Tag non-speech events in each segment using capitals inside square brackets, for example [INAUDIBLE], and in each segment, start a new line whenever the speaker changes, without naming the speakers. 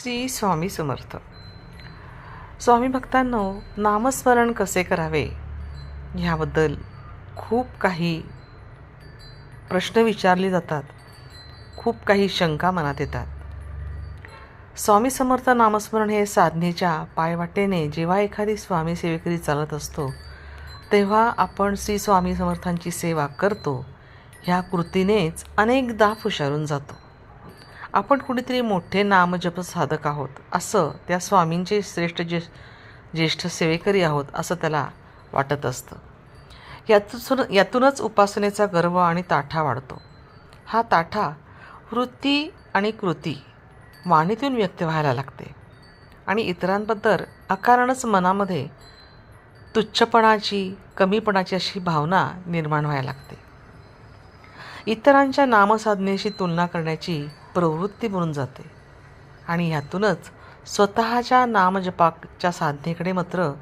श्री स्वामी समर्थ. स्वामी भक्तांनो नामस्मरण कसे करावे? ह्याबद्दल खूप काही प्रश्न विचारले जातात. खूप काही शंका मनात येतात. स्वामी समर्थ नामस्मरण हे साधनेच्या पायवाटेने जेव्हा एखादी स्वामी सेवेकरी चालत असतो तेव्हा आपण श्री स्वामी समर्थांची सेवा करतो. ह्या कृतीनेच अनेकदा फुशारून जातो. आपण कुणीतरी मोठे नामजप साधक आहोत असं त्या स्वामींचे श्रेष्ठ जे ज्येष्ठ सेवेकरी आहोत असं त्याला वाटत असतं. यातून यातूनच उपासनेचा गर्व आणि ताठा वाढतो. हा ताठा वृत्ती आणि कृती वाणीतून व्यक्त व्हायला लागते. आणि इतरांबद्दल अकारणच मनामध्ये तुच्छपणाची कमीपणाची अशी भावना निर्माण व्हायला लागते. इतरांच्या नामसाधनेशी तुलना करण्याची प्रवृत्ती बनून जाते. आणि ह्यातूनच स्वतःच्या नामजपाच्या साधनेकडे मात्र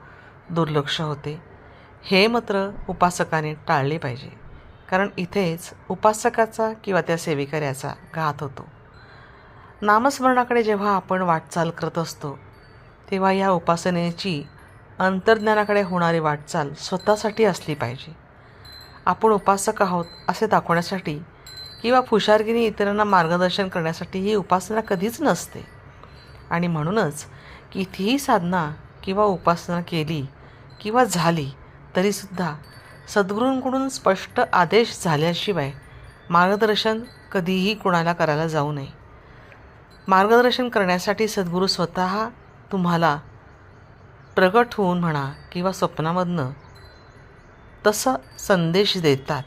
दुर्लक्ष होते. हे मात्र उपासकाने टाळले पाहिजे. कारण इथेच उपासकाचा किंवा त्या सेविकाऱ्याचा घात होतो. नामस्मरणाकडे जेव्हा आपण वाटचाल करत असतो तेव्हा या उपासनेची अंतर्ज्ञानाकडे होणारी वाटचाल स्वतःसाठी असली पाहिजे. आपण उपासक आहोत असे दाखवण्यासाठी किंवा फुशारगिरी इतरांना मार्गदर्शन करण्यासाठी ही उपासना कधीच नसते. आणि म्हणूनच कितीही साधना किंवा उपासना केली किंवा झाली तरीसुद्धा सद्गुरूंकडून स्पष्ट आदेश झाल्याशिवाय मार्गदर्शन कधीही कुणाला करायला जाऊ नये. मार्गदर्शन करण्यासाठी सद्गुरू स्वतः तुम्हाला प्रगट होऊन म्हणा किंवा स्वप्नामधनं तसं संदेश देतात.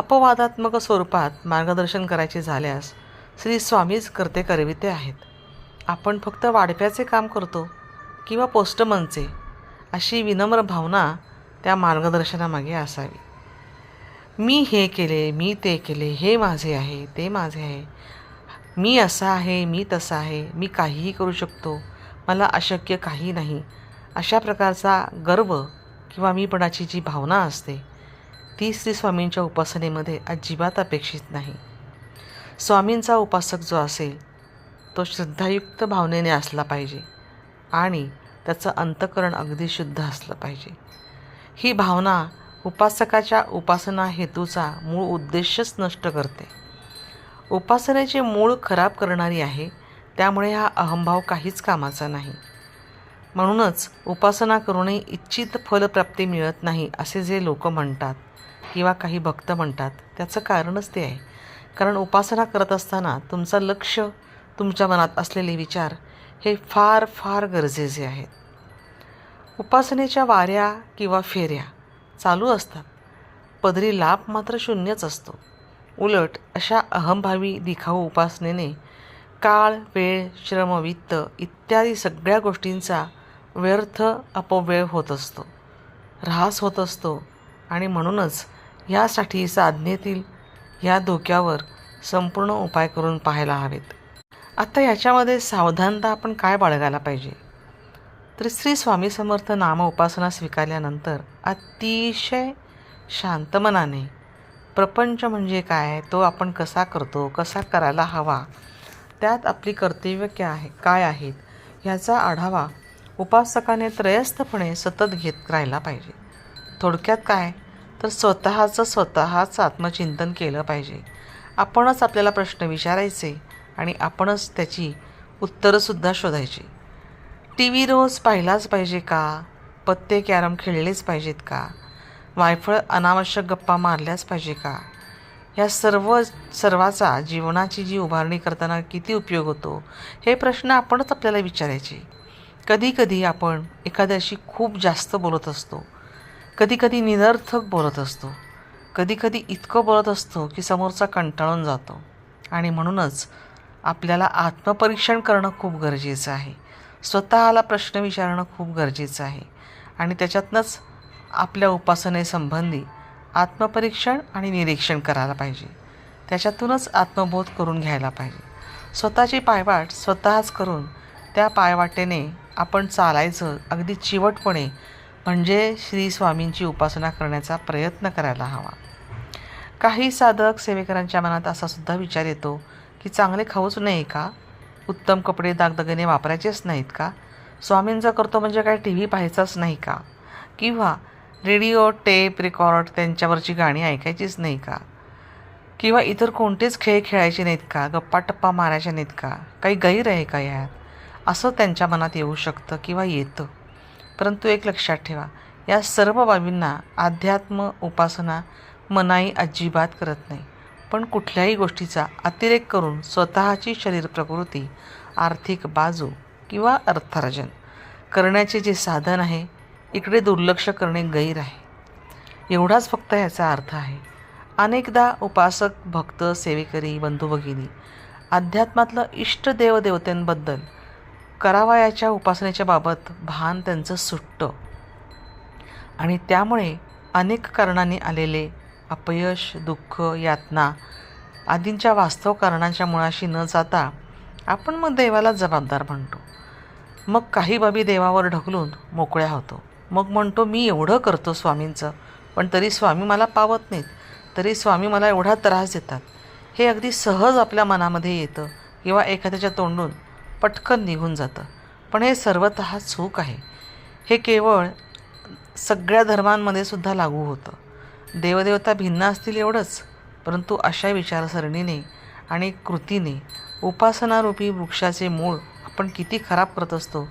अपवादात्मक स्वरूपात मार्गदर्शन करायचे झाल्यास श्री स्वामीच करते करविते आहेत. आपण फक्त वाढप्याचे काम करतो किंवा पोस्टमनचे अशी विनम्र भावना त्या मार्गदर्शनामागे असावी. मी हे केले मी ते केले हे माझे आहे ते माझे आहे. मी असा आहे मी तसा आहे मी काहीही करू शकतो मला अशक्य काही नाही. अशा प्रकारचा गर्व किंवा मीपणाची जी भावना असते ती श्री स्वामींच्या उपासनेमध्ये अजिबात अपेक्षित नाही. स्वामींचा उपासक जो असेल तो श्रद्धायुक्त भावनेने असला पाहिजे आणि त्याचं अंतकरण अगदी शुद्ध असलं पाहिजे. ही भावना उपासकाच्या उपासना हेतूचा मूळ उद्देशच नष्ट करते. उपासनेचे मूळ खराब करणारी आहे त्यामुळे हा अहंभाव काहीच कामाचा नाही. म्हणूनच उपासना करूनही इच्छित फलप्राप्ती मिळत नाही असे जे लोक म्हणतात किंवा काही भक्त म्हणतात त्याचं कारणच ते आहे. कारण उपासना करत असताना तुमचं लक्ष तुमच्या मनात असलेले विचार हे फार फार गरजेचे आहेत. उपासनेच्या वाऱ्या किंवा फेऱ्या चालू असतात. पदरी लाभ मात्र शून्यच असतो. उलट अशा अहंभावी दिखाऊ उपासनेने काळ वेळ श्रम वित्त इत्यादी सगळ्या गोष्टींचा व्यर्थ अपव्यय होत असतो. ऱ्हास होत असतो. आणि म्हणूनच यासाठी साधनेतील या धोक्यावर संपूर्ण उपाय करून पाहायला हवेत. आता याच्यामध्ये सावधानता आपण काय बाळगायला पाहिजे? तर श्री स्वामी समर्थ नाम उपासना स्वीकारल्यानंतर अतिशय शांत मनाने प्रपंच म्हणजे काय तो आपण कसा करतो कसा करायला हवा त्यात आपली कर्तव्य काय आहे काय आहेत ह्याचा आढावा उपासकाने त्रयस्थपणे सतत घेत राहिला पाहिजे. थोडक्यात काय? तर स्वतःचं स्वतःच आत्मचिंतन केलं पाहिजे. आपणच आपल्याला प्रश्न विचारायचे आणि आपणच त्याची उत्तरंसुद्धा शोधायची. टी व्ही रोज पाहिलाच पाहिजे का? पत्ते कॅरम खेळलेच पाहिजेत का? वायफळ अनावश्यक गप्पा मारल्याच पाहिजे का? ह्या सर्व सर्वाचा जीवनाची जी उभारणी करताना किती उपयोग होतो हे प्रश्न आपणच आपल्याला विचारायचे. कधीकधी आपण एखाद्याशी खूप जास्त बोलत असतो. कधीकधी निरर्थक बोलत असतो. कधीकधी इतकं बोलत असतो की समोरचा कंटाळून जातो. आणि म्हणूनच आपल्याला आत्मपरीक्षण करणं खूप गरजेचं आहे. स्वतःला प्रश्न विचारणं खूप गरजेचं आहे. आणि त्याच्यातनंच आपल्या उपासनेसंबंधी आत्मपरीक्षण आणि निरीक्षण करायला पाहिजे. त्याच्यातूनच आत्मबोध करून घ्यायला पाहिजे. स्वतःची पायवाट स्वतःच करून त्या पायवाटेने आपण चालायचं अगदी चिवटपणे म्हणजे श्री स्वामींची उपासना करण्याचा प्रयत्न करायला हवा. काही साधक सेवेकरांच्या मनात असा सुद्धा विचार येतो की चांगले खाऊच नये का? उत्तम कपडे दागदगिने वापरायचेच नाहीत का? स्वामींचा करतो म्हणजे काय? टी व्ही पाहायचाच नाही का? किंवा रेडिओ टेप रेकॉर्ड त्यांच्यावरची गाणी ऐकायचीच नाही का? किंवा इतर कोणतेच खेळ खेळायचे नाहीत का? गप्पा टप्पा मारायच्या नाहीत का? काही गैर आहे का यात? असं त्यांच्या मनात येऊ शकतं किंवा येतं. परंतु एक लक्षात ठेवा या सर्व बाबींना अध्यात्म उपासना मनाई अजिबात करत नाही. पण कुठल्याही गोष्टीचा अतिरेक करून स्वतःची शरीर प्रकृती आर्थिक बाजू किंवा अर्थार्जन करण्याचे जे साधन आहे इकडे दुर्लक्ष करणे गैर आहे. एवढाच फक्त याचा अर्थ आहे. अनेकदा उपासक भक्त सेवेकरी बंधू भगिनी अध्यात्मातलं इष्ट देवदेवतेंबद्दल करावयाच्या उपासनेच्या बाबत भान त्यांचं सुटतं. आणि त्यामुळे अनेक कारणांनी आलेले अपयश दुःख यातना आदींच्या वास्तव कारणांच्या मुळाशी न जाता आपण मग देवाला जबाबदार म्हणतो. मग काही बाबी देवावर ढकलून मोकळ्या होतो. मग म्हणतो मी एवढं करतो स्वामींचं पण तरी स्वामी मला पावत नाहीत. तरी स्वामी मला एवढा त्रास देतात. हे अगदी सहज आपल्या मनामध्ये येतं किंवा एखाद्याच्या तोंडून पटकन निघून जातं. पण हे सर्वत चूक आहे. हे केवळ सगळ्या धर्मांमध्ये सुद्धा लागू होतं. देवदेवता भिन्न असतील एवढंच परंतु अशा विचारसरणीने आणि कृतीने उपासनारूपी वृक्षाचे मूळ आपण किती खराब करत असतो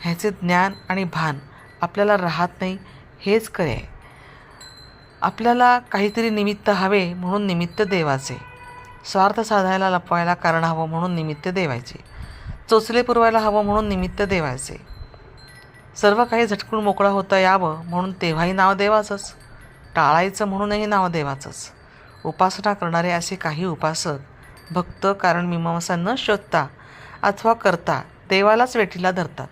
ह्याचे ज्ञान आणि भान आपल्याला राहत नाही हेच खरे आहे. आपल्याला काहीतरी निमित्त हवे म्हणून निमित्त देवाचे. स्वार्थ साधायला लपवायला कारण हवं म्हणून निमित्त देवायचे. चोचले पुरवायला हवं म्हणून निमित्त देवायचे. सर्व काही झटकून मोकळा होता यावं म्हणून तेव्हाही नाव देवाचंच. टाळायचं म्हणूनही नाव देवाचंच. उपासना करणारे असे काही उपासक भक्त कारण मीमांसा न शोधता अथवा करता देवालाच वेठीला धरतात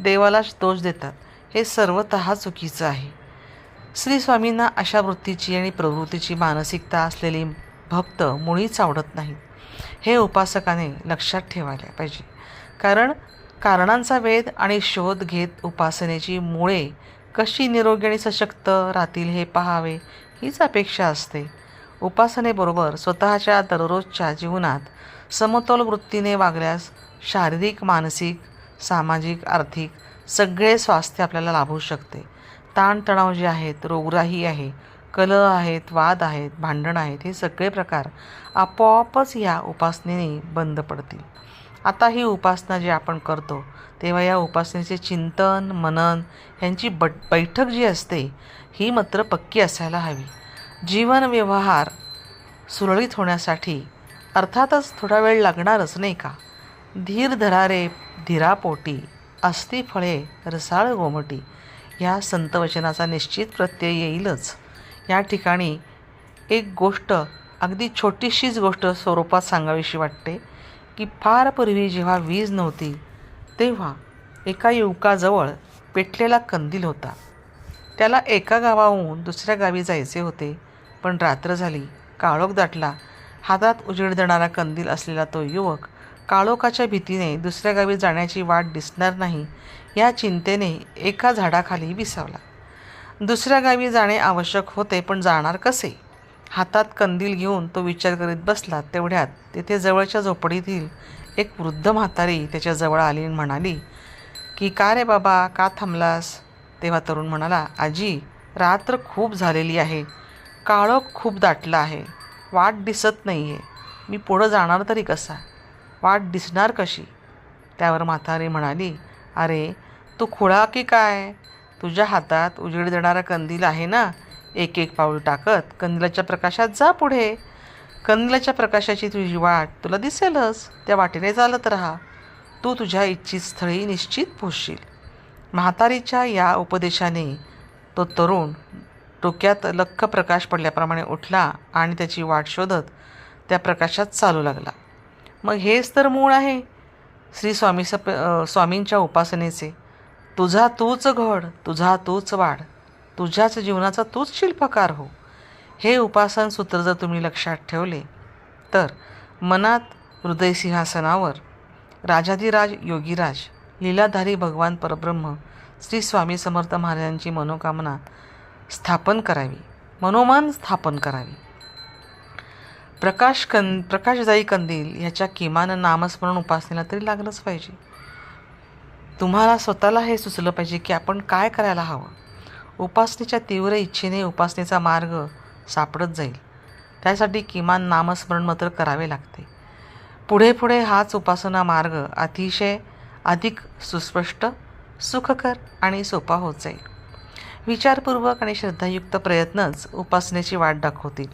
देवालाच दोष देतात हे सर्वत चुकीचं आहे. श्री स्वामींना अशा वृत्तीची आणि प्रवृत्तीची मानसिकता असलेली भक्त मुळीच आवडत नाही हे उपासकाने लक्षात ठेवायला पाहिजे. कारण कारणांचा वेध आणि शोध घेत उपासनेची मुळे कशी निरोगी आणि सशक्त राहतील हे पहावे हीच अपेक्षा असते. उपासनेबरोबर स्वतःच्या दररोजच्या जीवनात समतोल वृत्तीने वागल्यास शारीरिक मानसिक सामाजिक आर्थिक सगळे स्वास्थ्य आपल्याला लाभू शकते. ताणतणाव जे आहेत रोगराई आहे कलह आहेत वाद आहेत भांडण आहेत हे सगळे प्रकार आपोआपच या उपासनेने बंद पडतील. आता ही उपासना जी आपण करतो तेव्हा या उपासनेचे चिंतन मनन यांची बट बैठक जी असते ही मात्र पक्की असायला हवी. जीवन व्यवहार सुरळीत होण्यासाठी अर्थातच थोडा वेळ लागणारच नाही का? धीर धरारे धीरापोटी अस्ती फळे रसाळ गोमटी ह्या संतवचनाचा निश्चित प्रत्यय येईलच. या ठिकाणी एक गोष्ट अगदी छोटीशीच गोष्ट स्वरूपात सांगावीशी वाटते. की फार पूर्वी जेव्हा वीज नव्हती तेव्हा एका युवकाजवळ पेटलेला कंदील होता. त्याला एका गावाहून दुसऱ्या गावी जायचे होते पण रात्र झाली. काळोख दाटला. हातात उजेड देणारा कंदील असलेला तो युवक काळोखाच्या भीतीने दुसऱ्या गावी जाण्याची वाट दिसणार नाही या चिंतेने एका झाडाखाली विसावला. दुसऱ्या गावी जाणे आवश्यक होते पण जाणार कसे? हातात कंदील घेऊन तो विचार करीत बसला तेवढ्यात तेथे जवळच्या झोपडीतील एक वृद्ध म्हातारी त्याच्याजवळ आली आणि म्हणाली की का रे बाबा का थांबलास? तेव्हा तरुण म्हणाला आजी रात्र खूप झालेली आहे. काळोख खूप दाटला आहे. वाट दिसत नाही आहे मी पुढं जाणार तरी कसा? वाट दिसणार कशी? त्यावर म्हातारी म्हणाली अरे तू खुळा की काय? तुझ्या हातात उजेड देणारा कंदील आहे ना? एक एक पाऊल टाकत कंदिलाच्या प्रकाशात जा पुढे. कंदिलाच्या प्रकाशाची तुझी वाट तुला दिसेलच. त्या वाटेने चालत राहा. तू तुझ्या इच्छित स्थळी निश्चित पोचशील म्हातारीच्या या उपदेशाने तो तरुण डोक्यात लख्ख प्रकाश पडल्याप्रमाणे उठला आणि त्याची वाट शोधत त्या प्रकाशात चालू लागला. मग हेच तर मूळ आहे. श्री स्वामी सप स्वामींच्या उपासनेचे. तुझा तूच घड तुझा तूच वाढ. तुझ्याच जीवनाचा तूच शिल्पकार हो. हे उपासन सूत्र जर तुम्ही लक्षात ठेवले तर मनात हृदयसिंहासनावर राजाधिराज योगीराज लीलाधारी भगवान परब्रह्म श्री स्वामी समर्थ महाराजांची मनोकामना स्थापन करावी मनोमन स्थापन करावी. प्रकाश कं प्रकाशदायी कंदील ह्याच्या किमान नामस्मरण उपासनेला तरी लागलंच पाहिजे. तुम्हाला स्वतःला हे सुचलं पाहिजे की आपण काय करायला हवं? उपासनेच्या तीव्र इच्छेने उपासनेचा मार्ग सापडत जाईल. त्यासाठी किमान नामस्मरण मात्र करावे लागते. पुढे पुढे हाच उपासना मार्ग अतिशय अधिक सुस्पष्ट सुखकर आणि सोपा होत जाईल. विचारपूर्वक आणि श्रद्धायुक्त प्रयत्नच उपासनेची वाट दाखवतील.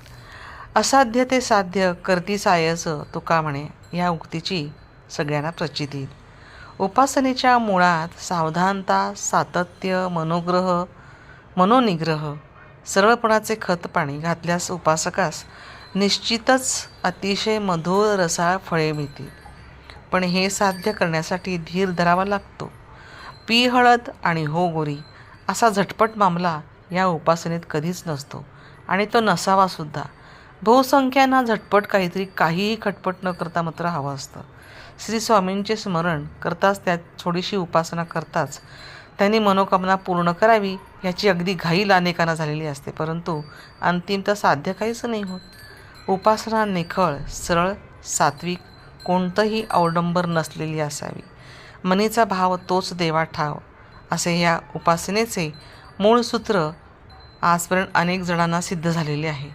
असाध्य ते साध्य करती सायस तुका म्हणे या उक्तीची सगळ्यांना प्रचिती. येईल उपासनेच्या मुळात सावधानता सातत्य मनोग्रह मनोनिग्रह सरळपणाचे खत पाणी घातल्यास उपासकास निश्चितच अतिशय मधुर रसाळ फळे मिळतील. पण हे साध्य करण्यासाठी धीर धरावा लागतो. पी हळद आणि हो गोरी असा झटपट मामला या उपासनेत कधीच नसतो आणि तो नसावासुद्धा बहुसंख्यांना झटपट काहीतरी काहीही खटपट न करता मात्र हवं असतं. श्री स्वामींचे स्मरण करताच त्यात थोडीशी उपासना करताच त्यांनी मनोकामना पूर्ण करावी ह्याची अगदी घाईल अनेकांना झालेली असते परंतु अंतिमतः साध्य काहीच नाही होत. उपासना निखळ सरळ सात्विक कोणतंही अवडंबर नसलेली असावी. मनीचा भाव तोच देवा ठाव असे ह्या उपासनेचे मूळ सूत्र आजपर्यंत अनेक जणांना सिद्ध झालेले आहे.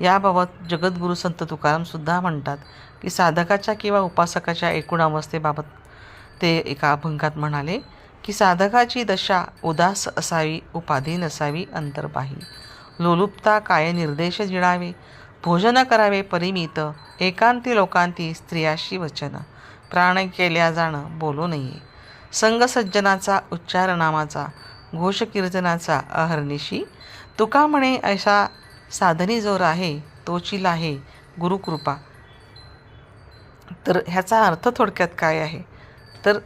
याबाबत जगद्गुरू संत तुकारामसुद्धा म्हणतात की साधकाच्या किंवा उपासकाच्या एकूण अवस्थेबाबत ते एका अभंगात म्हणाले की साधकाची दशा उदास असावी उपाधी नसावी अंतर्बाही. लोलुपता काय निर्देश जिळावे भोजन करावे परिमित एकांती लोकांती स्त्रियाशी वचन. प्राण केल्या जाणं बोलू नये. संगसज्जनाचा उच्चार नामाचा घोष अहर्निशी. तुका म्हणे अशा साधनी जोर आहे तोची आहे गुरुकृपा. तर ह्याचा अर्थ थोडक्यात काय आहे? तर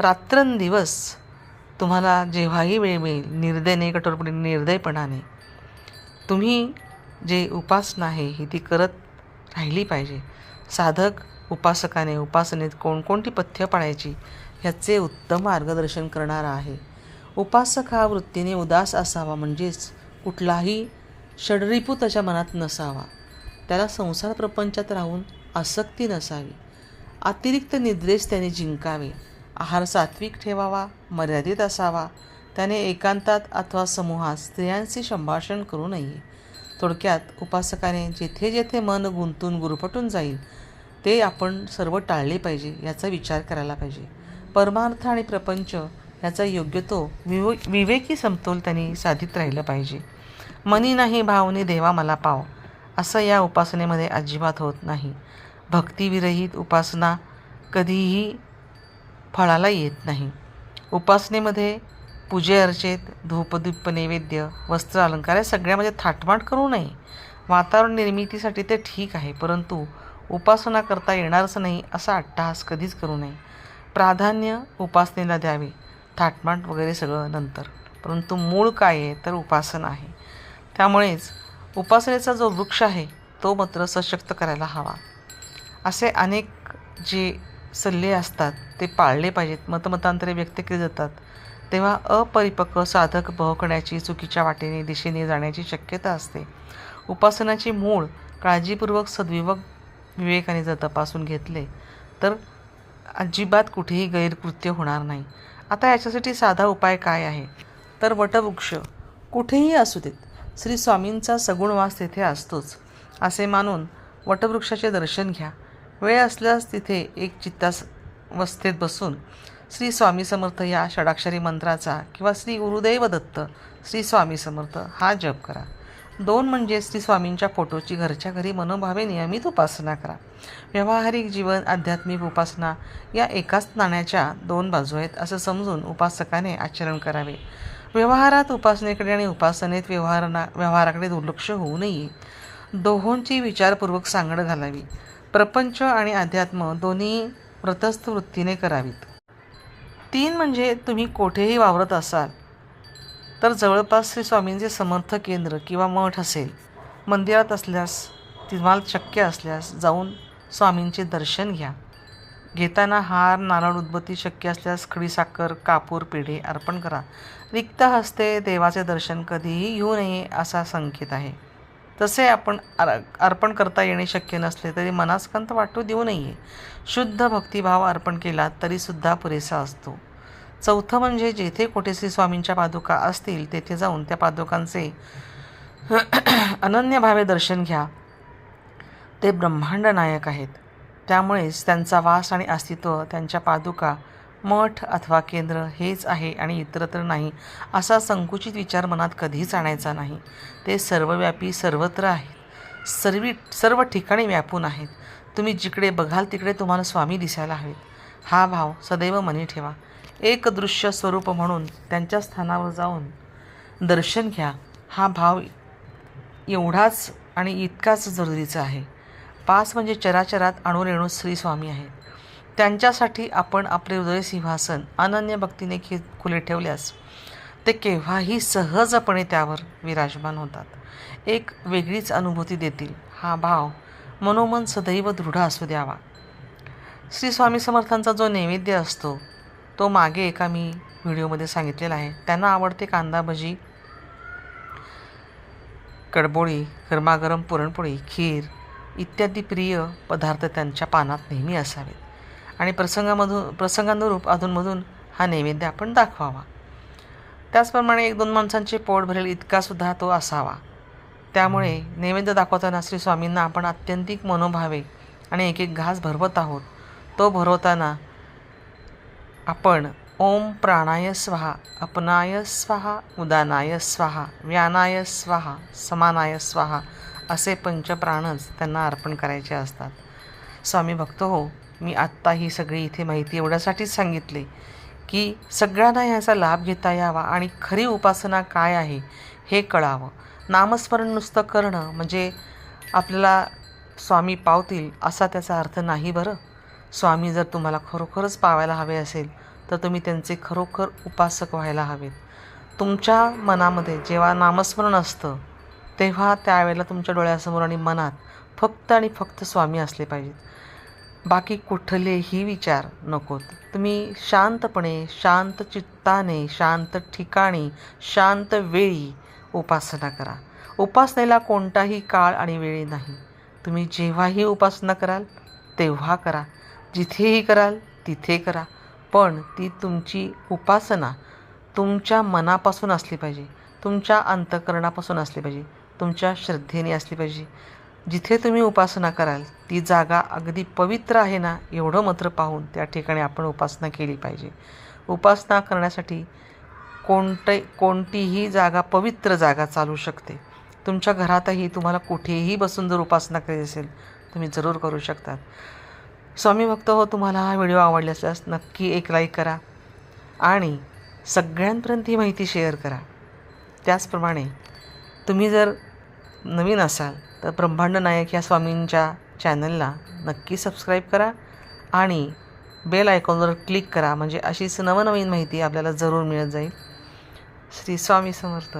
रात्रंदिवस तुम्हाला जेव्हाही वेळ मिळेल निर्दयने कठोरपणे निर्दयपणाने तुम्ही जे उपासना आहे ही ती करत राहिली पाहिजे. साधक उपासकाने उपासनेत कोणकोणती पथ्य पाळायची ह्याचे उत्तम मार्गदर्शन करणारा आहे. उपासक हा वृत्तीने उदास असावा म्हणजेच कुठलाही षडरिपू त्याच्या मनात नसावा. त्याला संसार प्रपंचात राहून आसक्ती नसावी. अतिरिक्त निद्रेस त्याने जिंकावे. आहार सात्विक ठेवावा मर्यादित असावा. त्याने एकांतात अथवा समूहात स्त्रियांशी संभाषण करू नये. थोडक्यात उपासकाने जेथे जेथे मन गुंतून गुरफटून जाईल ते आपण सर्व टाळले पाहिजे याचा विचार करायला पाहिजे. परमार्थ आणि प्रपंच याचा योग्य तो विव विवेकी समतोल त्यांनी साधित राहिलं पाहिजे. मनी नाही भावने देवा मला पाव असं या उपासनेमध्ये अजिबात होत नाही. भक्तिविरहित उपासना कधीही फळाला येत नाही. उपासनेमध्ये पूजे अर्चेत धूपदीप नैवेद्य वस्त्र अलंकार या सगळ्यामध्ये थाटमाट करू नये. वातावरण निर्मितीसाठी ते ठीक आहे परंतु उपासना करता येणारच नाही असा अट्टहास कधीच करू नये. प्राधान्य उपासनेला द्यावे थाटमाट वगैरे सगळं नंतर. परंतु मूळ काय आहे तर उपासना आहे. त्यामुळेच उपासनेचा जो वृक्ष आहे तो मात्र सशक्त करायला हवा. असे अनेक जे सल्ले असतात ते पाळले पाहिजेत मतमतांतरे व्यक्त केली जातात. तेव्हा अपरिपक्व साधक बहकण्याची चुकीच्या वाटेने दिशेने जाण्याची शक्यता असते. उपासनाची मूळ काळजीपूर्वक सद्विवक विवेकाने जर तपासून घेतले तर अजिबात कुठेही गैरकृत्य होणार नाही. आता याच्यासाठी साधा उपाय काय आहे? तर वटवृक्ष. कुठेही असू देत श्री स्वामींचा सगुण वास तेथे असतोच. असे मानून वटवृक्षाचे दर्शन घ्या. वेळ असल्यास तिथे एक चित्तास वस्थेत बसून श्री स्वामी समर्थ या षडाक्षरी मंत्राचा किंवा श्री गुरुदैव दत्त श्री स्वामी समर्थ हा जप करा. दोन म्हणजे श्री स्वामींच्या फोटोची घरच्या घरी मनोभावे नियमित उपासना करा. व्यावहारिक जीवन आध्यात्मिक उपासना या एकाच नाण्याच्या दोन बाजू आहेत असं समजून उपासकाने आचरण करावे. व्यवहारात उपासनेकडे आणि उपासनेत व्यवहारांना व्यवहाराकडे दुर्लक्ष होऊ नये. दोहोंची विचारपूर्वक सांगड घालावी. प्रपंच आणि अध्यात्म दोन्ही व्रतस्थ वृत्तीने करावीत. तीन म्हणजे तुम्ही कोठेही वावरत असाल तर जवळपास श्री स्वामींचे समर्थ केंद्र किंवा मठ असेल. मंदिरात असल्यास तुम्हाला शक्य असल्यास जाऊन स्वामींचे दर्शन घ्या. घेताना हार नारळ उद्बत्ती शक्य असल्यास खडीसाखर कापूर पेढे अर्पण करा. रिक्त हस्ते देवाचे दर्शन कधीही येऊ नये असा संकेत आहे. तसे आपण अर अर्पण करता येणे शक्य नसले तरी मनास्कंत वाटू देऊ नये. शुद्ध भक्तिभाव अर्पण केला तरीसुद्धा पुरेसा असतो. चौथं म्हणजे जेथे कोठे श्री स्वामींच्या पादुका असतील तेथे जाऊन त्या पादुकांचे [CLEARS THROAT] अनन्य भावे दर्शन घ्या. ते ब्रह्मांड नायक आहेत. त्यामुळेच त्यांचा वास आणि अस्तित्व त्यांच्या पादुका मठ अथवा केंद्र हेच आहे आणि इतरत्र नाही असा संकुचित विचार मनात कधीच आणायचा नाही. ते सर्वव्यापी सर्वत्र आहेत. सर्वी सर्व ठिकाणी व्यापून आहेत. तुम्ही जिकडे बघाल तिकडे तुम्हाला स्वामी दिसायला हवेत. हा भाव सदैव मनी ठेवा. एक दृश्य स्वरूप म्हणून त्यांच्या स्थानावर जाऊन दर्शन घ्या. हा भाव एवढाच आणि इतकाच जरुरीचा आहे. पाच म्हणजे चराचरात अणुरेणू श्री स्वामी आहेत. त्यांच्यासाठी आपण आपले हृदय सिंहासन अनन्य भक्तीने खि खुले ठेवल्यास ते केव्हाही सहजपणे त्यावर विराजमान होतात. एक वेगळीच अनुभूती देतील. हा भाव मनोमन सदैव दृढ असू द्यावा. श्री स्वामी समर्थांचा जो नैवेद्य असतो तो मागे एका मी व्हिडिओमध्ये सांगितलेला आहे. त्यांना आवडते कांदा भजी कडबोळी गरमागरम पुरणपोळी खीर इत्यादी प्रिय पदार्थ त्यांच्या पानात नेहमी असावेत. आणि प्रसंगामधून प्रसंगानुरूप अधूनमधून हा नैवेद्य आपण दाखवावा. त्याचप्रमाणे एक दोन माणसांचे पोट भरेल इतकासुद्धा तो असावा. त्यामुळे नैवेद्य दाखवताना श्री स्वामींना आपण आत्यंतिक मनोभावे आणि एक एक घास भरवत आहोत. तो भरवताना आपण ओम प्राणाय स्वाहा अपनाय स्वाहा उदानाय स्वाहा व्यानाय स्वाहा समानाय स्वाहा असे पंचप्राणच त्यांना अर्पण करायचे असतात. स्वामी भक्त हो मी आत्ता ही सगळी इथे माहिती एवढ्यासाठीच सांगितली की सगळ्यांना ह्याचा लाभ घेता यावा आणि खरी उपासना काय आहे हे कळावं. नामस्मरण नुसतं करणं म्हणजे आपल्याला स्वामी पावतील असा त्याचा अर्थ नाही बरं? स्वामी जर तुम्हाला खरोखरच पावायला हवे असेल तर तुम्ही त्यांचे खरोखर उपासक व्हायला हवेत. तुमच्या मनामध्ये जेव्हा नामस्मरण असतं तेव्हा त्यावेळेला तुमच्या डोळ्यासमोर आणि मनात फक्त आणि फक्त स्वामी असले पाहिजेत. बाकी कुठलेही विचार नकोत. तुम्ही शांतपणे शांत चित्ताने शांत ठिकाणी शांत वेळी उपासना करा. उपासनेला कोणताही काळ आणि वेळ नाही. तुम्ही जेव्हाही उपासना कराल तेव्हा करा. जिथेही कराल तिथे करा. पण ती तुमची उपासना तुमच्या मनापासून असली पाहिजे. तुमच्या अंतकरणापासून असली पाहिजे. तुमच्या श्रद्धेने असली पाहिजे. जिथे तुम्ही उपासना कराल ती जागा अगदी पवित्र आहे ना एवढं मात्र पाहून त्या ठिकाणी आपण उपासना केली पाहिजे. उपासना करण्यासाठी कोणते कोणतीही जागा पवित्र जागा चालू शकते. तुमच्या घरातही तुम्हाला कुठेही बसून जर उपासना करायची असेल तुम्ही जरूर करू शकतात. स्वामी भक्त हो तुम्हाला हा व्हिडिओ आवडला असल्यास नक्की एक लाईक करा आणि सगळ्यांपर्यंत ही माहिती शेअर करा. त्याचप्रमाणे तुम्ही जर नवीन असाल तर ब्रह्मांड नायक या स्वामींच्या चॅनलला नक्की सबस्क्राईब करा आणि बेल आयकॉनवर क्लिक करा. म्हणजे अशीच नवनवीन माहिती आपल्याला जरूर मिळत जाईल. श्री स्वामी समर्थ.